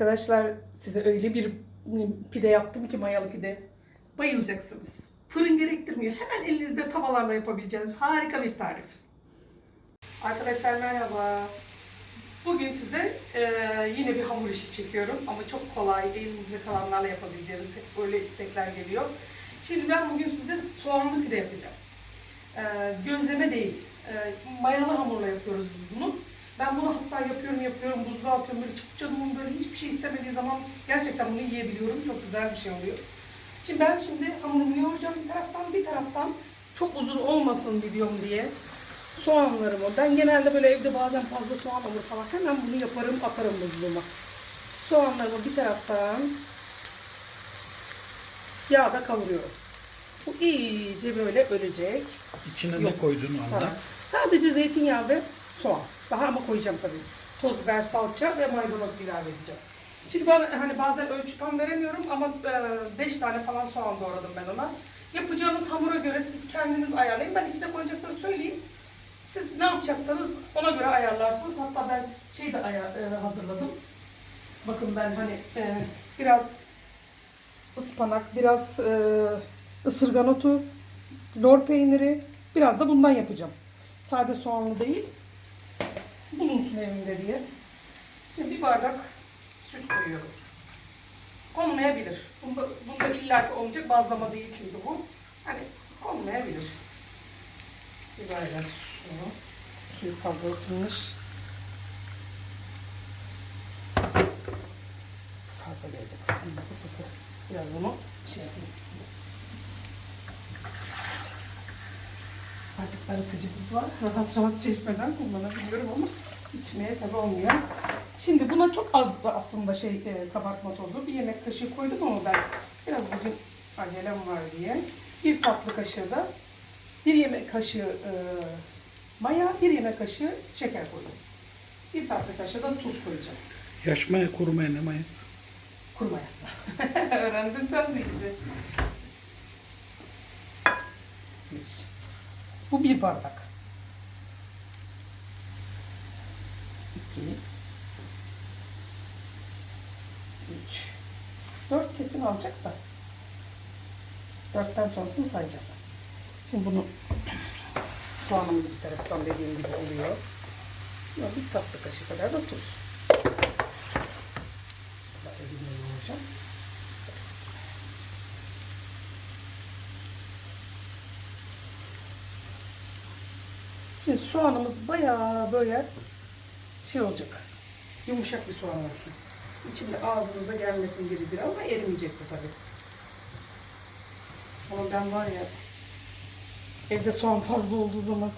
Arkadaşlar size öyle bir pide yaptım ki mayalı pide. Bayılacaksınız. Fırın gerektirmiyor. Hemen elinizde tavalarla yapabileceğiniz harika bir tarif. Arkadaşlar merhaba. Bugün size e, yine bir hamur işi çekiyorum ama çok kolay, elinizde kalanlarla yapabileceğiniz hep böyle istekler geliyor. Şimdi ben bugün size soğanlı pide yapacağım. E, gözleme değil, e, mayalı hamurla yapıyoruz biz bunu. Ben bunu hatta yapıyorum yapıyorum, buzluğa atıyorum böyle çok canımın böyle hiçbir şey istemediği zaman gerçekten bunu yiyebiliyorum. Çok güzel bir şey oluyor. Şimdi ben şimdi hamurumu yoğuracağım bir taraftan bir taraftan çok uzun olmasın videom diye soğanlarımı. Ben genelde böyle evde bazen fazla soğan olur falan. Hemen bunu yaparım atarım buzluğuma. Soğanlarımı bir taraftan yağda kavuruyorum. Bu iyice böyle ölecek. İçine Yok, ne koydun anda? Sadece zeytinyağı ve soğan. Daha ama koyacağım tabii. Toz biber, salça ve maydanoz ilave edeceğim. Şimdi ben hani bazen ölçü tam veremiyorum ama 5 tane falan soğan doğradım ben ona. Yapacağınız hamura göre siz kendiniz ayarlayın. Ben içine koyacakları söyleyeyim. Siz ne yapacaksanız ona göre ayarlarsınız. Hatta ben şey de ayar, e, hazırladım. Bakın ben hani e, biraz ıspanak, biraz e, ısırgan otu, lor peyniri, biraz da bundan yapacağım. Sade soğanlı değil. Bulunsun evimde diye. Şimdi bir bardak süt koyuyorum. Konmayabilir. Bunda, bunda illaki olmayacak. Bazlama değil çünkü bu. Hani konmayabilir. Bir bardak su. Suyu fazla ısınmış. Fazla gelecek ısınma, ısısı. Biraz bunu şey yapayım. Artık arıtıcımız var. Rahat rahat çeşmeden kullanabiliyorum ama içmeye tabi olmuyor. Şimdi buna çok az da aslında şey e, kabartma tozu. Bir yemek kaşığı koydum ama ben biraz bugün acelem var diye. Bir tatlı kaşığı da bir yemek kaşığı e, maya, bir yemek kaşığı şeker koydum. Bir tatlı kaşığı da tuz koyacağım. Yaşmaya kurumaya ne mayıt? Kurmaya. Öğrendin sen de gibi. Bir. Bu bir bardak. İki. Üç. Dört kesin alacak da. Dörtten sonrasını sayacağız. Şimdi bunu soğanımız bir taraftan dediğim gibi oluyor. Bir tatlı kaşığı kadar da tuz. Böyle bir yoğuracağım. Şimdi soğanımız bayağı böyle şey olacak. Yumuşak bir soğan olsun. İçinde ağzınıza gelmesin gibi bir ama erimeyecek bu tabii. Ama ben var ya evde soğan fazla olduğu zaman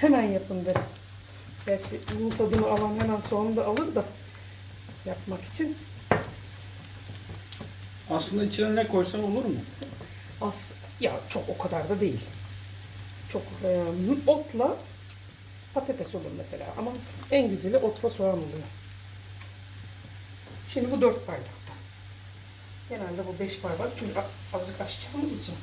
hemen yapın derim. Gerçi bunun tadını alan hemen soğanı da alır da yapmak için Aslında içine ne koysan olur mu? Az ya çok o kadar da değil. Çok e, otla patates olur mesela ama en güzeli otla soğan oluyor. Şimdi bu dört bardakta. Genelde bu beş bardak çünkü azıcık açacağımız için.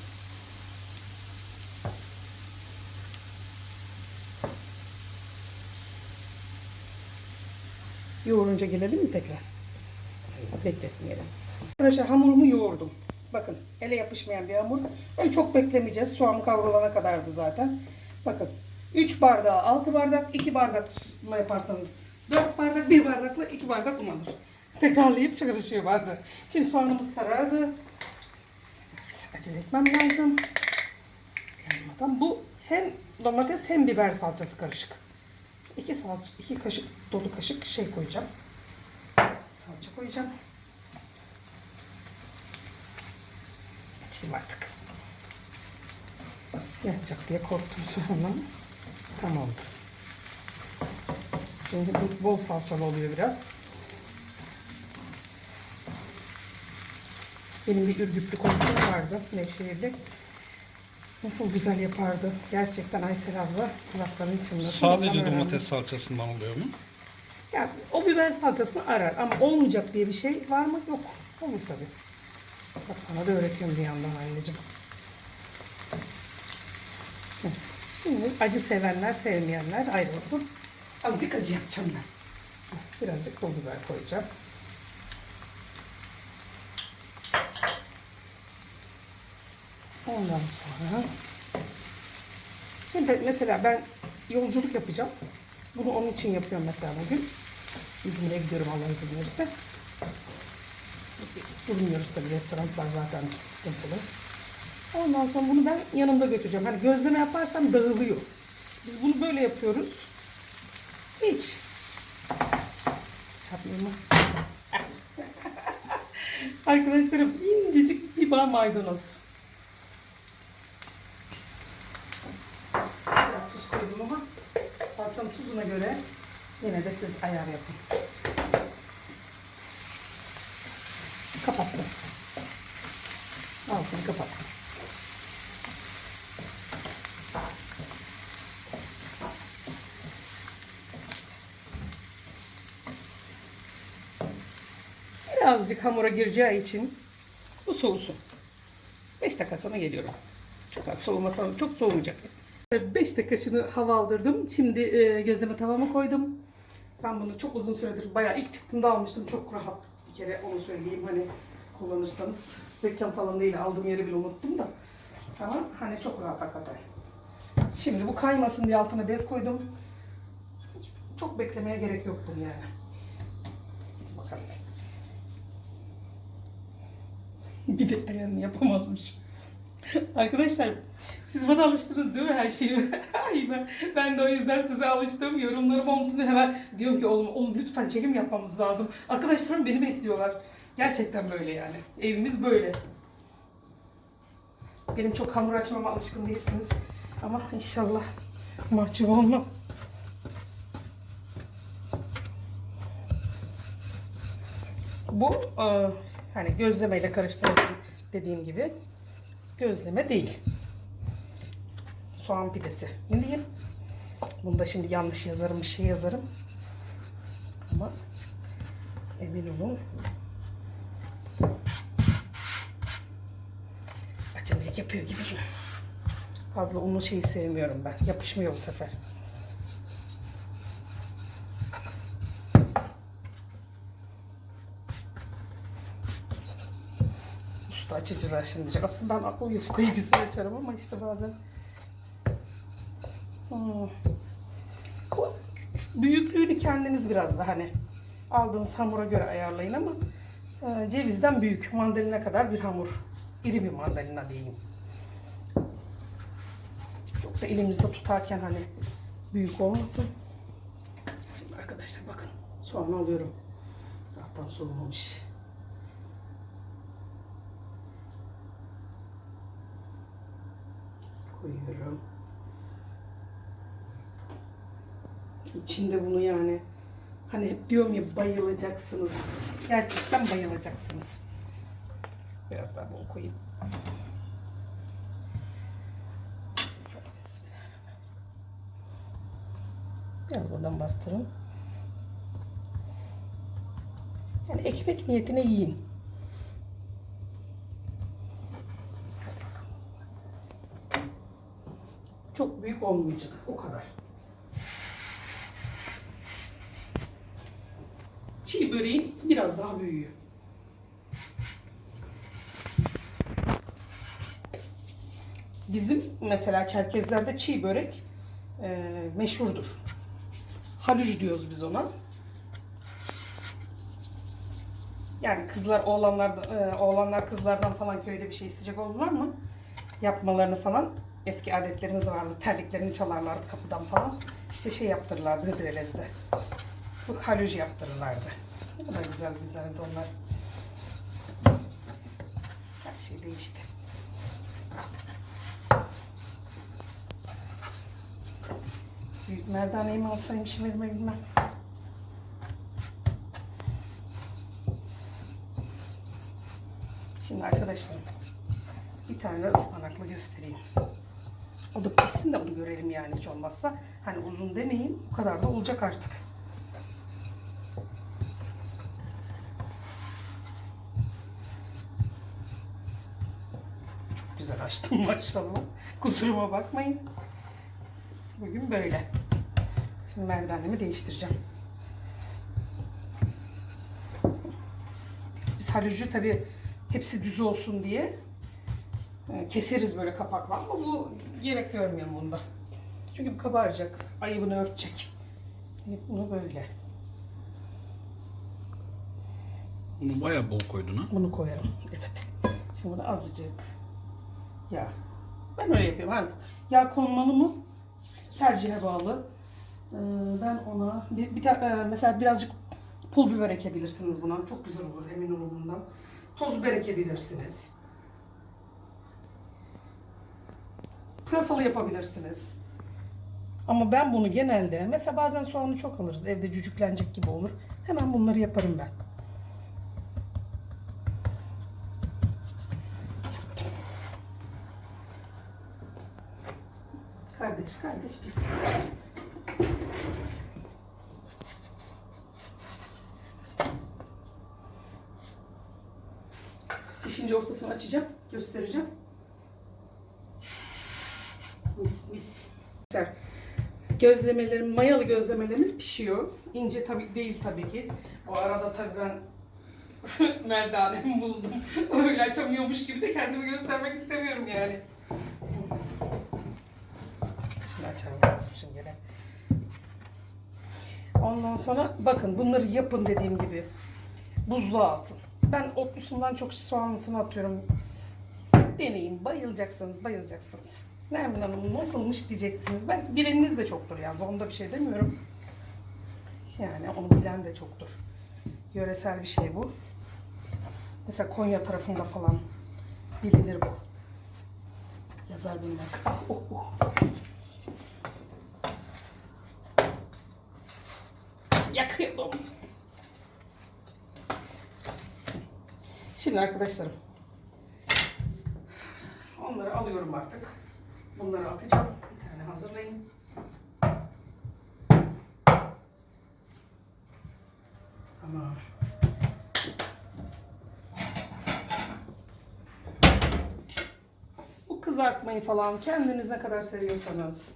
Yoğurunca gelelim mi tekrar? Bekletmeyelim. Arkadaşlar hamurumu yoğurdum. Bakın ele yapışmayan bir hamur. Öyle çok beklemeyeceğiz. Soğan kavrulana kadardı zaten. Bakın 3 bardağa 6 bardak, 2 bardakla yaparsanız 4 bardak, 1 bardakla 2 bardak un alır. Tekrarlayıp çıkarışıyor bazen. Şimdi soğanımız sarardı. Biraz Acele etmem lazım. Yanmadan. Bu hem domates hem biber salçası karışık. 2 salça, 2 kaşık dolu kaşık şey koyacağım. Salça koyacağım. Açayım artık. Yatacak diye korktum sonra. Tam oldu. Şimdi bu bol salçalı oluyor biraz. Benim bir ürgüplü komşum vardı Nevşehir'de. Nasıl güzel yapardı. Gerçekten Aysel abla kulaklarının içinde. Sadece domates salçasından oluyor mu? Ya o biber salçasını arar ama olmayacak diye bir şey var mı? Yok. Olur tabii. Bak sana da öğretiyorum bir yandan anneciğim. Acı sevenler, sevmeyenler ayrı olsun. Azıcık acı yapacağım ben. Birazcık pul biber koyacağım. Ondan sonra şimdi mesela ben yolculuk yapacağım. Bunu onun için yapıyorum mesela bugün. İzmir'e gidiyorum Allah izin verirse. Durmuyoruz tabii restoranlar zaten sıkıntılı. Ondan sonra bunu ben yanımda götüreceğim. Hani gözleme yaparsam dağılıyor. Biz bunu böyle yapıyoruz. Hiç. Çarpmıyor? Arkadaşlarım incecik bir bağ maydanoz. Biraz tuz koydum ama salçanın tuzuna göre yine de siz ayar yapın. Birazcık hamura gireceği için bu soğusun. 5 dakika sonra geliyorum. Çok az soğumasa çok soğumayacak. 5 dakika şunu hava aldırdım. Şimdi e, gözleme tavama koydum. Ben bunu çok uzun süredir bayağı ilk çıktığında almıştım. Çok rahat bir kere onu söyleyeyim hani kullanırsanız. Reklam falan değil aldığım yeri bile unuttum da. Ama hani çok rahat hakikaten. Şimdi bu kaymasın diye altına bez koydum. Çok beklemeye gerek yok bunu yani. Bakalım. Bir de ayarını yapamazmış. Arkadaşlar siz bana alıştınız değil mi her şeyi? Ay ben, ben de o yüzden size alıştım. Yorumlarım olmasın hemen diyorum ki oğlum, oğlum lütfen çekim yapmamız lazım. Arkadaşlarım beni bekliyorlar. Gerçekten böyle yani. Evimiz böyle. Benim çok hamur açmama alışkın değilsiniz. Ama inşallah mahcup olmam. Bu hani gözlemeyle karıştırılsın dediğim gibi gözleme değil. Soğan pidesi. Ne diyeyim? Bunda şimdi yanlış yazarım bir şey yazarım. Ama emin olun. Acemilik yapıyor gibi. Fazla unlu şeyi sevmiyorum ben. Yapışmıyor bu sefer. Usta açıcılar şimdi. Aslında ben o yufkayı güzel açarım ama işte bazen büyüklüğünü kendiniz biraz da hani aldığınız hamura göre ayarlayın ama e, cevizden büyük mandalina kadar bir hamur. İri bir mandalina diyeyim. Çok da elimizde tutarken hani büyük olmasın. Şimdi arkadaşlar bakın soğanı alıyorum. Zaten soğumamış. Koyuyorum. İçinde bunu yani hani hep diyorum ya bayılacaksınız. Gerçekten bayılacaksınız. Biraz daha bol koyayım. Biraz buradan bastırın. Yani ekmek niyetine yiyin. Çok büyük olmayacak. O kadar. Çiğ böreğin biraz daha büyüğü. Bizim mesela Çerkezlerde çiğ börek e, meşhurdur. Haluj diyoruz biz ona. Yani kızlar, oğlanlar, e, oğlanlar kızlardan falan köyde bir şey isteyecek oldular mı? Yapmalarını falan eski adetlerimiz vardı. Terliklerini çalarlardı kapıdan falan. İşte şey yaptırırlardı Hıdrellez'de. Bu haluj yaptırırlardı. Ne kadar güzel bizlerde onlar. Her şey değişti. Büyük merdaneyi mi alsaymışım elime bilmem. Şimdi arkadaşlar bir tane de ıspanaklı göstereyim. O da pişsin de onu görelim yani hiç olmazsa. Hani uzun demeyin bu kadar da olacak artık. Çok güzel açtım maşallah. Kusuruma bakmayın. Bugün böyle. Şimdi merdanemi değiştireceğim. Biz halücü tabii hepsi düz olsun diye e, keseriz böyle kapakla ama bu gerek görmüyorum bunda. Çünkü bu kabaracak. Ayıbını örtecek. Hani Bunu böyle. Bunu bayağı bol koydun ha. Bunu koyarım. Evet. Şimdi bunu azıcık yağ. Ben öyle yapıyorum. Hani yağ konmalı mı? Tercihe bağlı. Ee, ben ona bir, bir ta- e, mesela birazcık pul biber ekebilirsiniz buna. Çok güzel olur emin olun bundan. Toz biber ekebilirsiniz. Pırasalı yapabilirsiniz. Ama ben bunu genelde mesela bazen soğanı çok alırız. Evde cücüklenecek gibi olur. Hemen bunları yaparım ben. Kardeş, kardeş pis. Pişince ortasını açacağım, göstereceğim. Mis mis. Gözlemelerim, mayalı gözlemelerimiz pişiyor. İnce tabii değil tabii ki. O arada tabii ben merdanemi buldum. Öyle açamıyormuş gibi de kendimi göstermek istemiyorum yani. Şimdi açalım lazım gene. Ondan sonra bakın bunları yapın dediğim gibi. Buzluğa atın. Ben otlusundan çok soğanlısını atıyorum. Deneyin. Bayılacaksınız, bayılacaksınız. Nermin Hanım nasılmış diyeceksiniz. Belki bileniniz de çoktur ya. Onda bir şey demiyorum. Yani onu bilen de çoktur. Yöresel bir şey bu. Mesela Konya tarafında falan bilinir bu. Yazar benim arkadaşım. Oh, oh. Yakıyordum. Şimdi arkadaşlarım. Onları alıyorum artık. Bunları atacağım. Bir tane hazırlayın. Tamam. Bu kızartmayı falan kendiniz ne kadar seviyorsanız.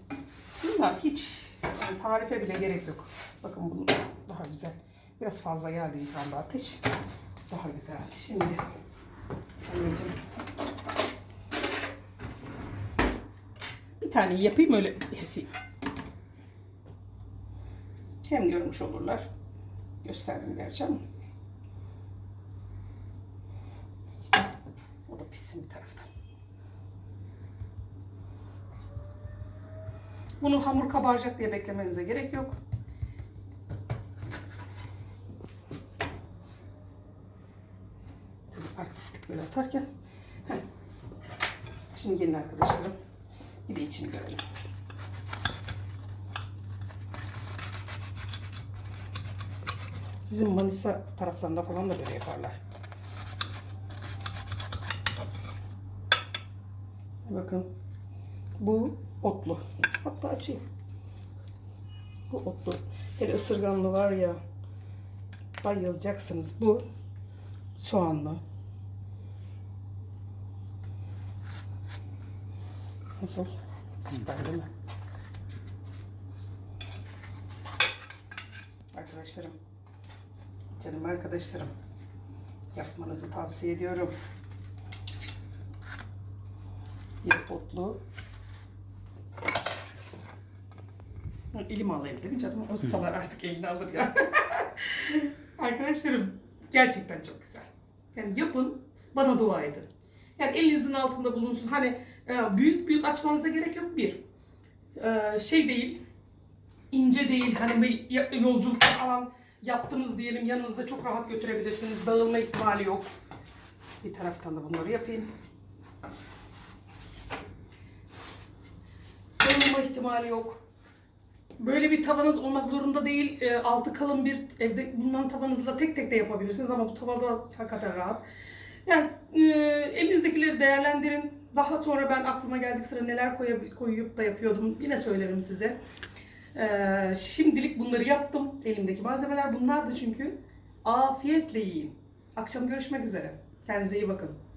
Bunlar hiç yani tarife bile gerek yok. Bakın bunu daha güzel. Biraz fazla geldi yıkandı ateş. Daha güzel. Şimdi anneciğim tane yapayım öyle keseyim. Hem görmüş olurlar. Gösterdim ama. O da pişsin bir taraftan. Bunu hamur kabaracak diye beklemenize gerek yok. Artistik böyle atarken. Şimdi gelin arkadaşlarım. Bir de içini görelim. Bizim Manisa taraflarında falan da böyle yaparlar. Bakın. Bu otlu. Hatta açayım. Bu otlu. Hele ısırganlı var ya. Bayılacaksınız. Bu soğanlı. Nasıl? Süper değil mi? Arkadaşlarım. Canım arkadaşlarım. Yapmanızı tavsiye ediyorum. Bir otlu Elimi alayım değil mi canım? Ustalar artık elini alır ya. Arkadaşlarım gerçekten çok güzel. Yani yapın, bana dua edin. Yani elinizin altında bulunsun. Hani büyük büyük açmanıza gerek yok bir. E, Şey değil, ince değil. Hani bir yolculukta falan yaptınız diyelim yanınızda çok rahat götürebilirsiniz. Dağılma ihtimali yok. Bir taraftan da bunları yapayım. Dağılma ihtimali yok. Böyle bir tavanız olmak zorunda değil. E, altı kalın bir evde bulunan tavanızla tek tek de yapabilirsiniz ama bu tavada hakikaten rahat. Yani e, elinizdekileri değerlendirin. Daha sonra ben aklıma geldik sıra neler koyup, koyup da yapıyordum. Yine söylerim size. E, şimdilik bunları yaptım. Elimdeki malzemeler bunlardı çünkü. Afiyetle yiyin. Akşam görüşmek üzere. Kendinize iyi bakın.